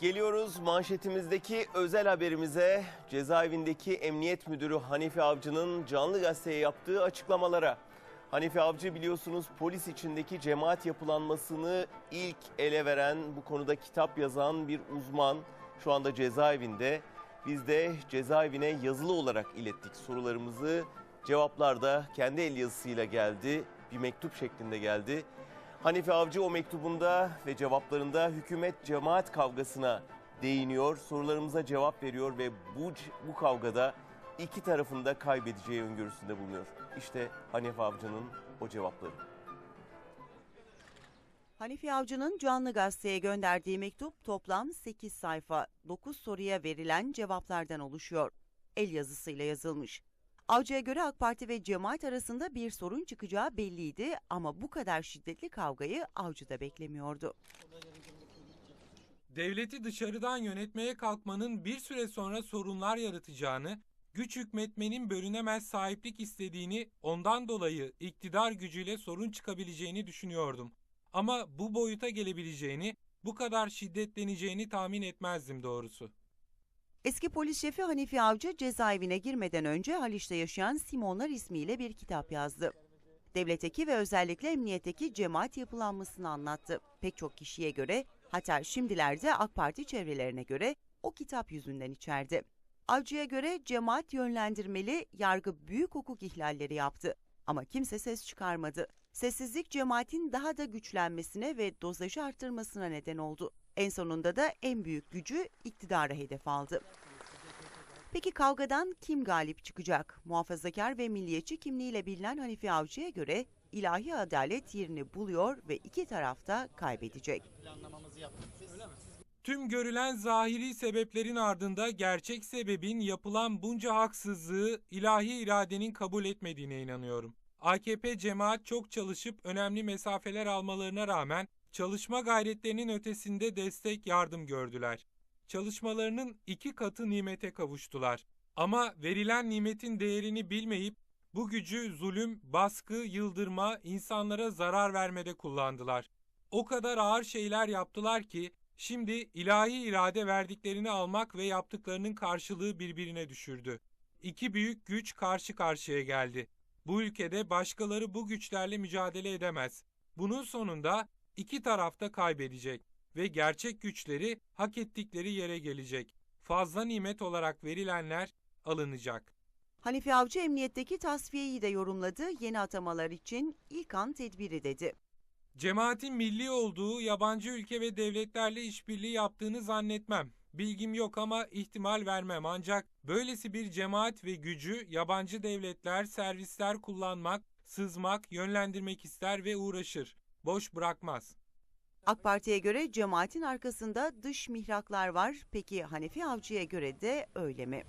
Geliyoruz manşetimizdeki özel haberimize. Cezaevindeki Emniyet Müdürü Hanife Avcı'nın canlı gazeteye yaptığı açıklamalara. Hanife Avcı biliyorsunuz polis içindeki cemaat yapılanmasını ilk ele veren, bu konuda kitap yazan bir uzman. Şu anda cezaevinde. Biz de cezaevine yazılı olarak ilettik sorularımızı. Cevaplar da kendi el yazısıyla geldi. Bir mektup şeklinde geldi. Hanife Avcı o mektubunda ve cevaplarında hükümet cemaat kavgasına değiniyor. Sorularımıza cevap veriyor ve bu, bu kavgada iki tarafında kaybedeceği öngörüsünde bulunuyor. İşte Hanife Avcı'nın o cevapları. Hanifi Avcı'nın canlı gazeteye gönderdiği mektup toplam 8 sayfa, 9 soruya verilen cevaplardan oluşuyor. El yazısıyla yazılmış. Avcı'ya göre AK Parti ve cemaat arasında bir sorun çıkacağı belliydi ama bu kadar şiddetli kavgayı Avcı da beklemiyordu. Devleti dışarıdan yönetmeye kalkmanın bir süre sonra sorunlar yaratacağını, güç hükmetmenin bölünemez sahiplik istediğini, ondan dolayı iktidar gücüyle sorun çıkabileceğini düşünüyordum. Ama bu boyuta gelebileceğini, bu kadar şiddetleneceğini tahmin etmezdim doğrusu. Eski polis şefi Hanifi Avcı cezaevine girmeden önce Haliç'te yaşayan Simonlar ismiyle bir kitap yazdı. Devletteki ve özellikle emniyetteki cemaat yapılanmasını anlattı. Pek çok kişiye göre hatta şimdilerde AK Parti çevrelerine göre o kitap yüzünden içerdi. Avcı'ya göre cemaat yönlendirmeli yargı büyük hukuk ihlalleri yaptı. Ama kimse ses çıkarmadı. Sessizlik cemaatin daha da güçlenmesine ve dozajı arttırmasına neden oldu. En sonunda da en büyük gücü iktidara hedef aldı. Peki kavgadan kim galip çıkacak? Muhafazakar ve milliyetçi kimliğiyle bilinen Hanifi Avcı'ya göre ilahi adalet yerini buluyor ve iki tarafta kaybedecek. Tüm görülen zahiri sebeplerin ardında gerçek sebebin yapılan bunca haksızlığı ilahi iradenin kabul etmediğine inanıyorum. AKP cemaat çok çalışıp önemli mesafeler almalarına rağmen çalışma gayretlerinin ötesinde destek yardım gördüler. Çalışmalarının iki katı nimete kavuştular. Ama verilen nimetin değerini bilmeyip bu gücü zulüm, baskı, yıldırma, insanlara zarar vermede kullandılar. O kadar ağır şeyler yaptılar ki şimdi ilahi irade verdiklerini almak ve yaptıklarının karşılığı birbirine düşürdü. İki büyük güç karşı karşıya geldi. Bu ülkede başkaları bu güçlerle mücadele edemez. Bunun sonunda iki tarafta kaybedecek ve gerçek güçleri hak ettikleri yere gelecek. Fazla nimet olarak verilenler alınacak. Hanifi Avcı emniyetteki tasfiyeyi de yorumladı. Yeni atamalar için ilk an tedbiri dedi. Cemaatin milli olduğu yabancı ülke ve devletlerle işbirliği yaptığını zannetmem. Bilgim yok ama ihtimal vermem ancak böylesi bir cemaat ve gücü yabancı devletler, servisler kullanmak, sızmak, yönlendirmek ister ve uğraşır. Boş bırakmaz. AK Parti'ye göre cemaatin arkasında dış mihraklar var. Peki Hanefi Avcı'ya göre de öyle mi?